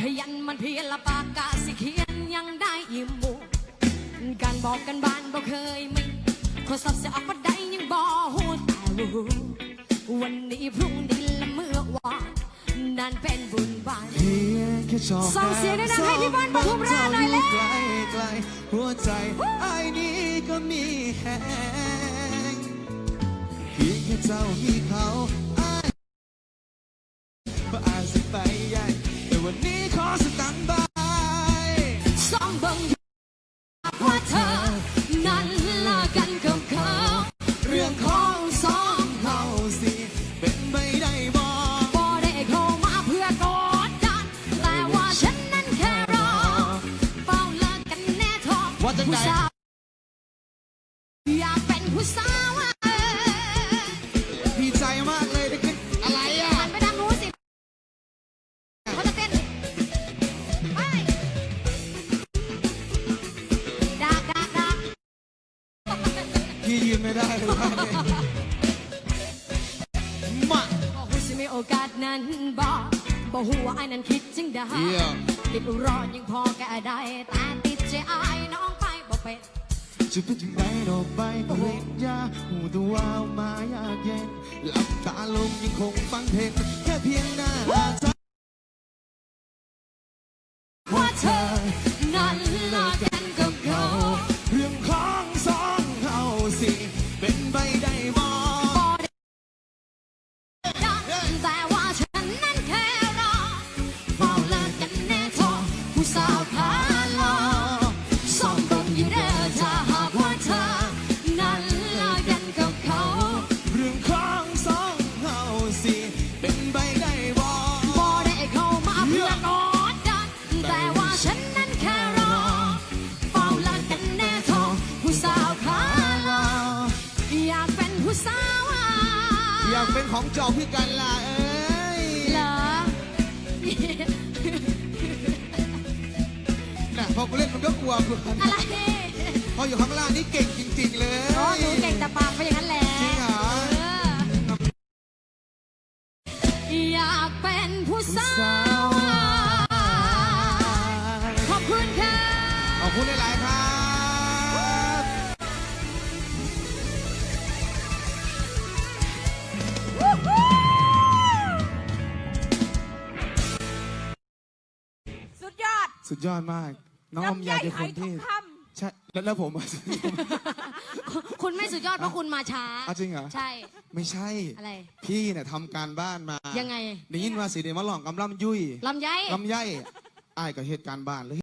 ขยันมันเพียรละปากกาสิเขียนยังได้ยิ้มหมูการบอกกันบ้านบ่เคยมีโทรศัพท์จะออกมาได้ยังบ่หูแต่รู้วันนี้พรุ่งนี้และเมื่อวานนั่นเป็นบุญบานเพียงแค่ชอบส่งเสียงดังๆให้พี่บอลปทุมราชหน่อยเร็วใกล้ใกล้หัวใจไอ้นี้ก็มีแหงเพียงแค่เจ้ามีเขา วันนี้ขอสตันบายสองเบิ่งว่าเธอ นั้นละกันกับเขาเรื่องของสองเขาสิเป็นไปได้บ่บ่ได้เข้ามาเพื่อกดดัน แต่ว่าฉันนั้นแค่รอเฝ้าเลิกกันแน่ทองว่าจังไหนผู้สาวอยากเป็นผู้สาว ไม่ได้เลยว่าเนี่ยมาบอกว่าสิมีโอกาสนั้นบอกบอกหัวาไอ้นั้นคิดจึงได้เยี่ยมติดรอยังพอแก่ได้แต่ติดใจอายน้องไปบอกเป็นจะเป็นถึงไหนดอกใบปริญญาหูตัววาวมายากเย็นหลับตาลงยังคงฟังเพลงแค่เพียงหน้าเธอว่าเธอนั้นละกันกับเขา เรื่องของสองเขาสิ เป็นไปได้บ่ดั ของจอพี่กันล่ะเอ้ยเหรอ น่ะพอกูเล่นมันก็กลัวกูอะไรพออยู่ข้างล่างนี่เก่งจริง ๆ เลย โอ้หนูเก่งแต่ปากไปอย่างนั้นแหละจริงเหรอ เอออยากเป็นผู้สาสาววขอบคุณค่ะ ขอบคุณหลายๆครับ สุดยอดมาก น้องอมอยากจะคนที่ลำไยไหทองคใช่แล้วแล้วผมอะ คุณไม่สุดยอดเพราะคุณมาช้า อ้าวจริงเหรอ ใช่ ไม่ใช่ อะไร พี่เนี่ยทำการบ้านมายังไง ได้ยินว่าสีเดมาหลองกำลังยุ่ยลำไย ลำไยอ้ายกับเหตุการณ์บ้านเลย